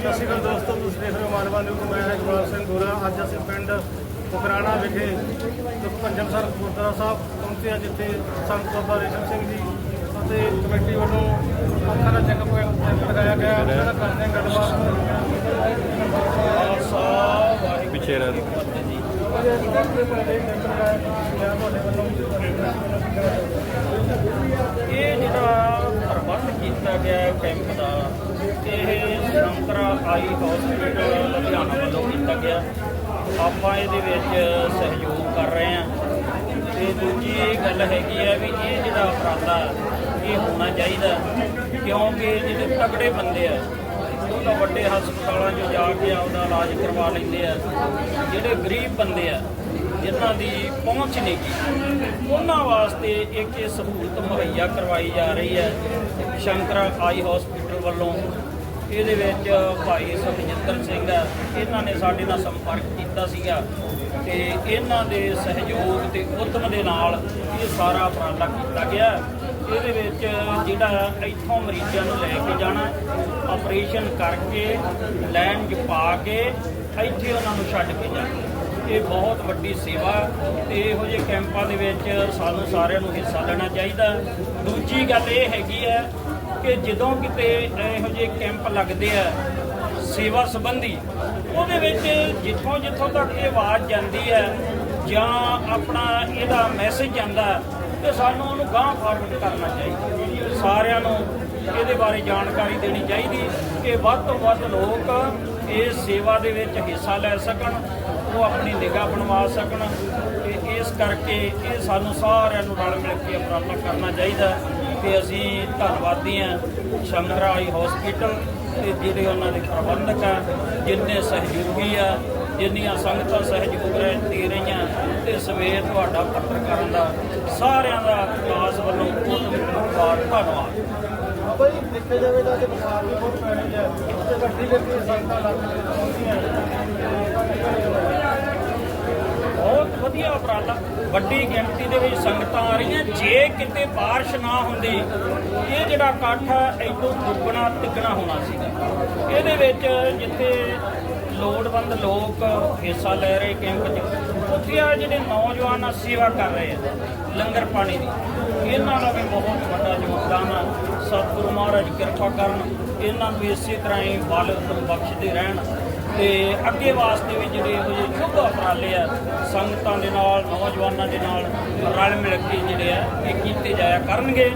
ਸਤਿ ਸ਼੍ਰੀ ਅਕਾਲ ਦੋਸਤੋ ਤੁਸੀਂ ਦੇਖ ਰਹੇ ਹੋ ਮਾਨਵਾ ਨਿਊਜ਼। ਮੈਂ ਇਕਬਾਲ ਸਿੰਘ ਗੋਰਾ ਅੱਜ ਅਸੀਂ ਪਿੰਡ ਉਕਰਾਣਾ ਵਿਖੇ ਪੰਜਮ ਸਰ ਗੁਰਦੁਆਰਾ ਸਾਹਿਬ ਪਹੁੰਚੇ ਹਾਂ ਜਿੱਥੇ ਸੰਤ ਬਾਬਾ ਰੇਸ਼ਮ ਸਿੰਘ ਜੀ ਅਤੇ ਕਮੇਟੀ ਵੱਲੋਂ ਅੱਖਾਂ ਦਾ ਚੈੱਕਅਪ ਲਗਾਇਆ ਗਿਆ ਹੈ। ਜਿਹੜਾ ਕਰਦੇ ਹਾਂ ਗੱਲਬਾਤ ਪਿੱਛੇ ਰਹਿ ਇਹ ਜਿਹੜਾ ਪ੍ਰਬੰਧ ਕੀਤਾ ਗਿਆ ਕੈਂਪ ਦਾ ਇਹ ਆਈ ਹਸਪੀਟਲ ਲੁਧਿਆਣਾ ਵੱਲੋਂ ਕੀਤਾ ਗਿਆ। ਆਪਾਂ ਇਹਦੇ ਵਿੱਚ ਸਹਿਯੋਗ ਕਰ ਰਹੇ ਹਾਂ। ਤੇ ਦੂਜੀ ਇਹ ਗੱਲ ਹੈਗੀ ਹੈ ਵੀ ਇਹ ਜਿਹੜਾ ਉਪਰਾਲਾ ਇਹ ਹੋਣਾ ਚਾਹੀਦਾ, ਕਿਉਂਕਿ ਜਿਹੜੇ ਤਕੜੇ ਬੰਦੇ ਆ, ਉਹ ਤਾਂ ਵੱਡੇ ਹਸਪਤਾਲਾਂ 'ਚ ਜਾ ਕੇ ਆਪਦਾ ਇਲਾਜ ਕਰਵਾ ਲੈਂਦੇ ਆ। ਜਿਹੜੇ ਗਰੀਬ ਬੰਦੇ ਆ, ਜਿਨ੍ਹਾਂ ਦੀ ਪਹੁੰਚ ਨਹੀਂ ਗੀ, ਉਹਨਾਂ ਵਾਸਤੇ ਇੱਕ ਇਹ ਸਹੂਲਤ ਮੁਹੱਈਆ ਕਰਵਾਈ ਜਾ ਰਹੀ ਹੈ। ਸ਼ੰਕਰਾ ਆਈ ਹਸਪੀਟਲ ਵੱਲੋਂ ਇਹਦੇ ਵਿੱਚ ਭਾਈ ਸੁਖਜਿੰਦਰ ਸਿੰਘ ਹੈ। ਇਹਨਾਂ ਨੇ ਸਾਡੇ ਨਾਲ ਸੰਪਰਕ ਕੀਤਾ ਸੀਗਾ ਤੇ ਇਹਨਾਂ ਦੇ ਸਹਿਯੋਗ ਤੇ ਉਦਮ ਦੇ ਨਾਲ ਇਹ ਸਾਰਾ ਉਪਰਾਲਾ ਕੀਤਾ ਗਿਆ। ਇਹਦੇ ਵਿੱਚ ਜਿਹੜਾ ਇੱਥੋਂ ਮਰੀਜ਼ਾਂ ਨੂੰ ਲੈ ਕੇ ਜਾਣਾ ਆਪਰੇਸ਼ਨ ਕਰਕੇ ਲਾਈਨ 'ਚ ਪਾ ਕੇ ਇੱਥੇ ਉਹਨਾਂ ਨੂੰ ਛੱਡ ਕੇ ਜਾਣਾ। ਇਹ ਬਹੁਤ ਵੱਡੀ ਸੇਵਾ ਤੇ ਇਹੋ ਜਿਹੇ ਕੈਂਪਾਂ ਦੇ ਵਿੱਚ ਸਾਨੂੰ ਸਾਰਿਆਂ ਨੂੰ ਹਿੱਸਾ ਲੈਣਾ ਚਾਹੀਦਾ। ਦੂਜੀ ਗੱਲ ਇਹ ਹੈਗੀ ਹੈ ਕਿ ਜਦੋਂ ਕਿਤੇ ਇਹੋ ਜਿਹੇ ਕੈਂਪ ਲੱਗਦੇ ਆ ਸੇਵਾ ਸੰਬੰਧੀ ਉਹਦੇ ਵਿੱਚ ਜਿੱਥੋਂ ਜਿੱਥੋਂ ਤੱਕ ਇਹ ਆਵਾਜ਼ ਜਾਂਦੀ ਹੈ ਜਾਂ ਆਪਣਾ ਇਹਦਾ ਮੈਸੇਜ ਜਾਂਦਾ ਹੈ, ਤੇ ਸਾਨੂੰ ਉਹਨੂੰ ਗਾਂਹ ਫਾਰਵਰਡ ਕਰਨਾ ਚਾਹੀਦਾ। ਸਾਰਿਆਂ ਨੂੰ ਇਹਦੇ ਬਾਰੇ ਜਾਣਕਾਰੀ ਦੇਣੀ ਚਾਹੀਦੀ ਕਿ ਵੱਧ ਤੋਂ ਵੱਧ ਲੋਕ ਇਸ ਸੇਵਾ ਦੇ ਵਿੱਚ ਹਿੱਸਾ ਲੈ ਸਕਣ ਉਹ ਆਪਣੀ ਨਿਗਾਹ ਬਣਵਾ ਸਕਣ ਤੇ ਇਸ ਕਰਕੇ ਇਹ ਸਾਨੂੰ ਸਾਰਿਆਂ ਨੂੰ ਰਲ ਮਿਲ ਕੇ ਉਪਰਾਲਾ ਕਰਨਾ ਚਾਹੀਦਾ। ਤੇ ਅਸੀਂ ਧੰਨਵਾਦੀ ਹਾਂ ਸ਼ੰਕਰਾਈ ਹਸਪੀਟਲ ਤੇ ਜਿਹੜੇ ਉਹਨਾਂ ਦੇ ਪ੍ਰਬੰਧਕ ਆ, ਜਿੰਨੇ ਸਹਿਯੋਗੀ ਆ, ਜਿੰਨੀਆਂ ਸੰਗਤਾਂ ਸਹਿਯੋਗ ਰਹਿ ਦੇ ਰਹੀਆਂ ਤੇ ਸਵੇਰ ਤੁਹਾਡਾ ਪੱਤਰਕਾਰਾਂ ਦਾ ਸਾਰਿਆਂ ਦਾ ਕਲਾਸ ਵੱਲੋਂ ਬਹੁਤ ਧੰਨਵਾਦ। ਬਾਬਾ ਜੀ, ਦੇਖਿਆ ਜਾਵੇ ਤਾਂ ਅੱਜ ਬਰਸਾਤ ਵੀ ਬਹੁਤ ਪੈ ਹੈ। ਤੇ ਵੱਡੀ ਗਿਣਤੀ ਸੰਗਤਾਂ ਲੱਗ ਪਹੁੰਚੀਆਂ ਵਧੀਆ ਉਪਰਾਲਾ। ਵੱਡੀ ਗਿਣਤੀ ਦੇ ਵਿੱਚ ਸੰਗਤਾਂ ਆ ਰਹੀਆਂ। ਜੇ ਕਿਤੇ ਬਾਰਿਸ਼ ਨਾ ਹੁੰਦੀ, ਇਹ ਜਿਹੜਾ ਇਕੱਠ ਹੈ ਇਦੋਂ ਦੁੱਗਣਾ, ਤਿੱਗਣਾ ਹੋਣਾ ਸੀਗਾ ਇਹਦੇ ਵਿੱਚ ਜਿੱਥੇ ਲੋੜਵੰਦ ਲੋਕ ਹਿੱਸਾ ਲੈ ਰਹੇ ਕੈਂਪ 'ਚ, ਉੱਥੇ ਆ ਜਿਹੜੇ ਨੌਜਵਾਨ ਆ, ਸੇਵਾ ਕਰ ਰਹੇ ਆ, ਲੰਗਰ ਪਾਣੀ ਦੀ। ਇਹਨਾਂ ਦਾ ਵੀ ਬਹੁਤ ਵੱਡਾ ਯੋਗਦਾਨ ਆ। ਸਤਿਗੁਰੂ ਮਹਾਰਾਜ ਕਿਰਪਾ ਕਰਨ, ਇਹਨਾਂ ਨੂੰ ਇਸੇ ਤਰ੍ਹਾਂ ਹੀ ਬਲ ਬਖਸ਼ਦੇ ਰਹਿਣ। ਤੇ ਅੱਗੇ ਵਾਸਤੇ ਵੀ ਜਿਹੜੇ ਇਹੋ ਜਿਹੇ ਸ਼ੁਭ ਉਪਰਾਲੇ ਆ, ਸੰਗਤਾਂ ਦੇ ਨਾਲ, ਨੌਜਵਾਨਾਂ ਦੇ ਨਾਲ ਰਲ ਮਿਲ ਕੇ ਜਿਹੜੇ ਆ, ਇਹ ਕੀਤੇ ਜਾਇਆ ਕਰਨਗੇ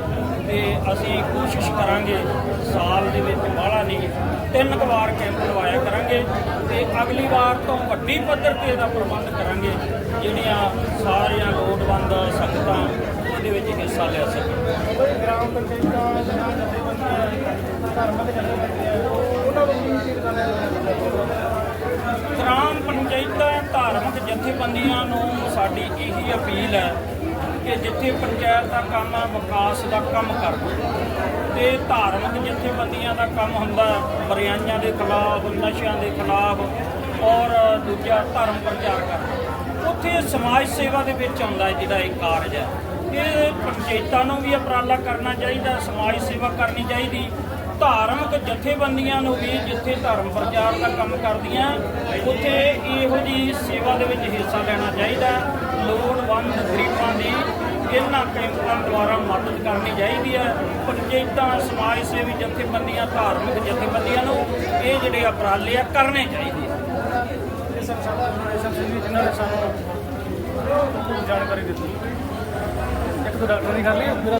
ਤੇ ਅਸੀਂ ਕੋਸ਼ਿਸ਼ ਕਰਾਂਗੇ ਸਾਲ ਦੇ ਵਿੱਚ ਬਾਹਲਾ ਨਹੀਂ, ਤਿੰਨ ਕੁ ਵਾਰ ਕੈਂਪ ਲਵਾਇਆ ਕਰਾਂਗੇ ਤੇ ਅਗਲੀ ਵਾਰ ਤੋਂ ਵੱਡੀ ਪੱਧਰ ਤੇ ਇਹਦਾ ਪ੍ਰਬੰਧ ਕਰਾਂਗੇ, ਜਿਹੜੀਆਂ ਸਾਰੀਆਂ ਲੋੜਵੰਦ ਸੰਗਤਾਂ ਉਹਦੇ ਵਿੱਚ ਹਿੱਸਾ ਲੈ ਸਕਣ। ਗ੍ਰਾਮ ਪੰਚਾਇਤਾਂ ਜਾਂ ਜਥੇਬੰਦੀਆਂ ਧਰਮਕ ਜਥੇਬੰਦੀਆਂ, ਉਹਨਾਂ ਨੂੰ ਵੀ ਅਪੀਲ ਕਰਨਾ ਚਾਹੀਦਾ ਗ੍ਰਾਮ ਪੰਚਾਇਤਾਂ ਧਾਰਮਿਕ ਜਥੇਬੰਦੀਆਂ ਨੂੰ ਸਾਡੀ ਇਹੀ ਅਪੀਲ ਹੈ ਕਿ ਜਿੱਥੇ ਪੰਚਾਇਤ ਦਾ ਕੰਮ ਹੈ, ਵਿਕਾਸ ਦਾ ਕੰਮ ਕਰੋ। ਤੇ ਧਾਰਮਿਕ ਜਥੇਬੰਦੀਆਂ ਦਾ ਕੰਮ ਹੁੰਦਾ ਬਰਿਆਈਆਂ ਦੇ ਖਿਲਾਫ, ਨਸ਼ਿਆਂ ਦੇ ਖਿਲਾਫ ਔਰ ਦੂਜਾ ਧਰਮ ਪ੍ਰਚਾਰ ਕਰਨਾ ਉੱਥੇ ਸਮਾਜ ਸੇਵਾ ਦੇ ਵਿੱਚ ਆਉਂਦਾ ਹੈ ਜਿਹੜਾ ਇਹ ਕਾਰਜ ਹੈ। ਇਹ ਪੰਚਾਇਤਾਂ ਨੂੰ ਵੀ ਉਪਰਾਲਾ ਕਰਨਾ ਚਾਹੀਦਾ, ਸਮਾਜ ਸੇਵਾ ਕਰਨੀ ਚਾਹੀਦੀ ਧਾਰਮਿਕ ਜਥੇਬੰਦੀਆਂ ਨੂੰ ਵੀ ਜਿੱਥੇ ਧਰਮ ਪ੍ਰਚਾਰ ਦਾ ਕੰਮ ਕਰਦੀਆਂ, ਉੱਥੇ ਇਹੋ ਜੀ ਸੇਵਾ ਦੇ ਵਿੱਚ ਹਿੱਸਾ ਲੈਣਾ ਚਾਹੀਦਾ। ਲੋੜਵੰਦ ਗਰੀਬਾਂ ਦੀ ਇਹਨਾਂ ਕੈਂਪਾਂ ਦੁਆਰਾ ਮਦਦ ਕਰਨੀ ਚਾਹੀਦੀ ਹੈ। ਪੰਚਾਇਤਾਂ, ਸਮਾਜ ਸੇਵੀ ਜਥੇਬੰਦੀਆਂ, ਧਾਰਮਿਕ ਜਥੇਬੰਦੀਆਂ ਨੂੰ ਇਹ ਜਿਹੜੇ ਉਪਰਾਲੇ ਆ, ਕਰਨੇ ਚਾਹੀਦੇ ਆ। ਇਹ ਸਭ ਸਾਡਾ ਰੇਸ਼ਮ ਸਿੰਘ ਜਿਨ੍ਹਾਂ ਨੇ ਸਾਨੂੰ ਜਾਣਕਾਰੀ ਦਿੱਤੀ। ਇੱਕ ਤਾਂ ਡਾਕਟਰ ਦੀ ਗੱਲ ਨਹੀਂ